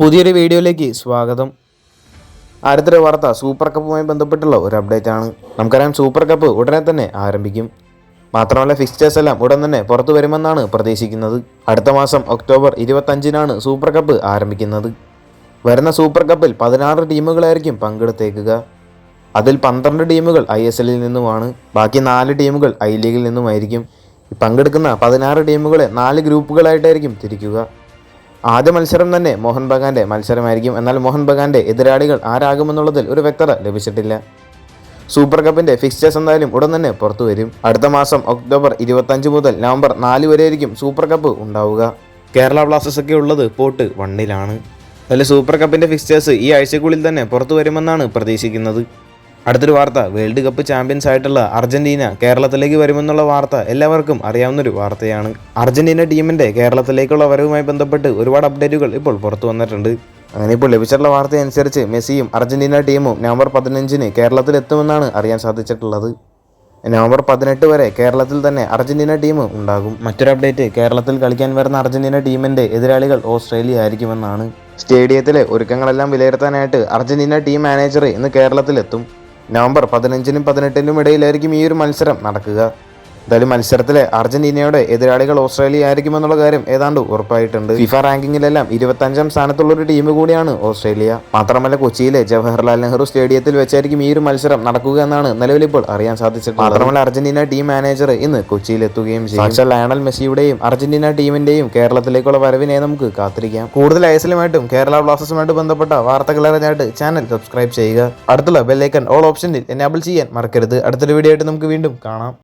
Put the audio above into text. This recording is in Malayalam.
പുതിയൊരു വീഡിയോയിലേക്ക് സ്വാഗതം. അടുത്തൊരു വാർത്ത സൂപ്പർ കപ്പുമായി ബന്ധപ്പെട്ടുള്ള ഒരു അപ്ഡേറ്റ് ആണ്. നമുക്കറിയാം സൂപ്പർ കപ്പ് ഉടനെ തന്നെ ആരംഭിക്കും. മാത്രമല്ല ഫിക്സ്റ്റേഴ്സ് എല്ലാം ഉടൻ തന്നെ പുറത്തു വരുമെന്നാണ് പ്രതീക്ഷിക്കുന്നത്. അടുത്ത മാസം ഒക്ടോബർ ഇരുപത്തഞ്ചിനാണ് സൂപ്പർ കപ്പ് ആരംഭിക്കുന്നത്. വരുന്ന സൂപ്പർ കപ്പിൽ പതിനാറ് ടീമുകളായിരിക്കും പങ്കെടുത്തേക്കുക. അതിൽ പന്ത്രണ്ട് ടീമുകൾ ഐ എസ് എല്ലിൽ നിന്നുമാണ്. ബാക്കി നാല് ടീമുകൾ ഐ ലീഗിൽ നിന്നുമായിരിക്കും. പങ്കെടുക്കുന്ന പതിനാറ് ടീമുകളെ നാല് ഗ്രൂപ്പുകളായിട്ടായിരിക്കും തിരിക്കുക. ആദ്യ മത്സരം തന്നെ മോഹൻ ബഗാന്റെ മത്സരമായിരിക്കും. എന്നാൽ മോഹൻ ബഗാന്റെ എതിരാളികൾ ആരാകുമെന്നുള്ളതിൽ ഒരു വ്യക്തത ലഭിച്ചിട്ടില്ല. സൂപ്പർ കപ്പിന്റെ ഫിക്സ്ചേഴ്സ് എന്തായാലും ഉടൻ തന്നെ പുറത്തു വരും. അടുത്ത മാസം ഒക്ടോബർ ഇരുപത്തഞ്ച് മുതൽ നവംബർ നാല് വരെയായിരിക്കും സൂപ്പർ കപ്പ് ഉണ്ടാവുക. കേരള ബ്ലാസ്റ്റേഴ്സ് ഒക്കെ ഉള്ളത് പോട്ട് വണ്ണിലാണ്. അതിൽ സൂപ്പർ കപ്പിന്റെ ഫിക്സ്ചേഴ്സ് ഈ ആഴ്ചക്കുള്ളിൽ തന്നെ പുറത്തു വരുമെന്നാണ് പ്രതീക്ഷിക്കുന്നത്. അടുത്തൊരു വാർത്ത. വേൾഡ് കപ്പ് ചാമ്പ്യൻസ് ആയിട്ടുള്ള അർജന്റീന കേരളത്തിലേക്ക് വരുമെന്നുള്ള വാർത്ത എല്ലാവർക്കും അറിയാവുന്നൊരു വാർത്തയാണ്. അർജന്റീന ടീമിന്റെ കേരളത്തിലേക്കുള്ള വരവുമായി ബന്ധപ്പെട്ട് ഒരുപാട് അപ്ഡേറ്റുകൾ ഇപ്പോൾ പുറത്തു വന്നിട്ടുണ്ട്. അങ്ങനെ ഇപ്പോൾ ലഭിച്ചിട്ടുള്ള വാർത്തയനുസരിച്ച് മെസ്സിയും അർജന്റീന ടീമും നവംബർ പതിനഞ്ചിന് കേരളത്തിൽ എത്തുമെന്നാണ് അറിയാൻ സാധിച്ചിട്ടുള്ളത്. നവംബർ പതിനെട്ട് വരെ കേരളത്തിൽ തന്നെ അർജന്റീന ടീം ഉണ്ടാകും. മറ്റൊരു അപ്ഡേറ്റ് കേരളത്തിൽ കളിക്കാൻ വരുന്ന അർജന്റീന ടീമിന്റെ എതിരാളികൾ ഓസ്ട്രേലിയ ആയിരിക്കുമെന്നാണ്. സ്റ്റേഡിയത്തിലെ ഒരുക്കങ്ങളെല്ലാം വിലയിരുത്താനായിട്ട് അർജന്റീന ടീം മാനേജർ ഇന്ന് കേരളത്തിലെത്തും. നവംബർ പതിനഞ്ചിനും പതിനെട്ടിനും ഇടയിലായിരിക്കും ഈ ഒരു മത്സരം നടക്കുക. എന്തായാലും മത്സരത്തിലെ അർജന്റീനയുടെ എതിരാളികൾ ഓസ്ട്രേലിയ ആയിരിക്കുമെന്നുള്ള കാര്യം ഏതാണ്ട് ഉറപ്പായിട്ടുണ്ട്. ഫിഫ റാങ്കിങ്ങിലെല്ലാം ഇരുപത്തഞ്ചാം സ്ഥാനത്തുള്ള ഒരു ടീം കൂടിയാണ് ഓസ്ട്രേലിയ. മാത്രമല്ല കൊച്ചിയിലെ ജവഹർലാൽ നെഹ്റു സ്റ്റേഡിയത്തിൽ വെച്ചായിരിക്കും ഈ ഒരു മത്സരം നടക്കുക എന്നാണ് നിലവിൽ ഇപ്പോൾ അറിയാൻ സാധിച്ചത് മാത്രമല്ല അർജന്റീന ടീം മാനേജർ ഇന്ന് കൊച്ചിയിൽ എത്തുകയും ചെയ്യും. ലയണൽ മെസ്സിയുടെയും അർജന്റീന ടീമിന്റെയും കേരളത്തിലേക്കുള്ള വരവിനെ നമുക്ക് കാത്തിരിക്കാം. കൂടുതൽ ഐസലുമായിട്ടും കേരള ബ്ലാസ്റ്റേഴ്സുമായിട്ട് ബന്ധപ്പെട്ട വാർത്തകൾ അറിഞ്ഞായിട്ട് ചാനൽ സബ്സ്ക്രൈബ് ചെയ്യുക. അടുത്തുള്ള ബെല്ലൈക്കൺ ഓൾ ഓപ്ഷനിൽ എനാബിൾ ചെയ്യാൻ മറക്കരുത്. അടുത്തൊരു വീഡിയോ ആയിട്ട് നമുക്ക് വീണ്ടും കാണാം.